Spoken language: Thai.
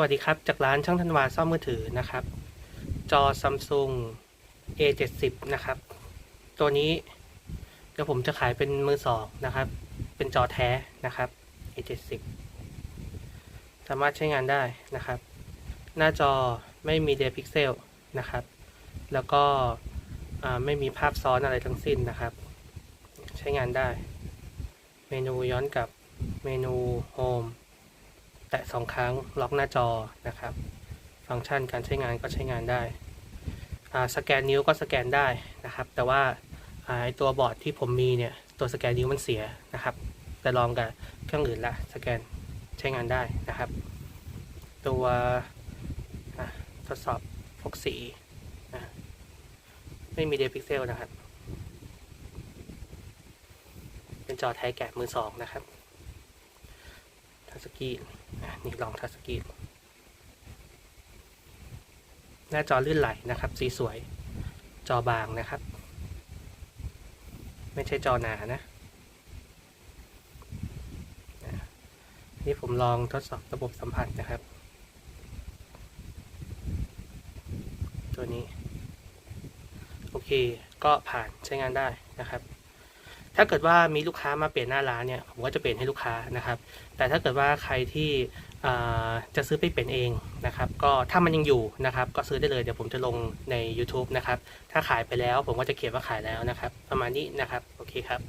วัสดีครับ จากร้านช่างธันวาซ่อมมือถือนะครับ จอ Samsung A70 นะครับ ตัวนี้เดี๋ยวผมจะขายเป็นมือสองนะครับ เป็นจอแท้นะครับ A70 สามารถใช้งานได้นะครับ หน้าจอไม่มีเดพิกเซลนะครับ แล้วก็ไม่มีภาพซ้อนอะไรทั้งสิ้นนะครับ ใช้งานได้ เมนูย้อนกลับเมนูโฮม แตะสองครั้งล็อกหน้าจอนะครับ ฟังก์ชันการใช้งานก็ใช้งานได้สแกนนิ้วก็สแกนได้นะครับ แต่ว่าไอ้ตัวบอร์ดที่ผมมีเนี่ยตัวสแกนนิ้วมันเสียนะครับ แต่ลองกับเครื่องอื่นละสแกนใช้งานได้นะครับ ตัวทดสอบพวกสีไม่มีเดพิกเซลนะครับ เป็นจอไทยแกะมือสองนะครับ ทัชสกรีนนี่ลองทัชสกรีนหน้าจอลื่นไหลนะครับ สีสวย จอบางนะครับ ไม่ใช่จอหนานะนี่ผมลองทดสอบระบบสัมผัสนะครับ ตัวนี้ โอเค ก็ผ่านใช้งานได้นะครับ ถ้าเกิดว่ามีลูกค้ามาเปลี่ยนหน้าร้านเนี่ยผมก็จะเปลี่ยนให้ลูกค้านะครับ แต่ถ้าเกิดว่าใครที่จะซื้อไปเปลี่ยนเองนะครับ ก็ถ้ามันยังอยู่นะครับ ก็ซื้อได้เลยเดี๋ยวผมจะลงใน YouTube นะครับ ถ้าขายไปแล้วผมก็จะเขียนว่าขายแล้วนะครับ ประมาณนี้นะครับ โอเคครับ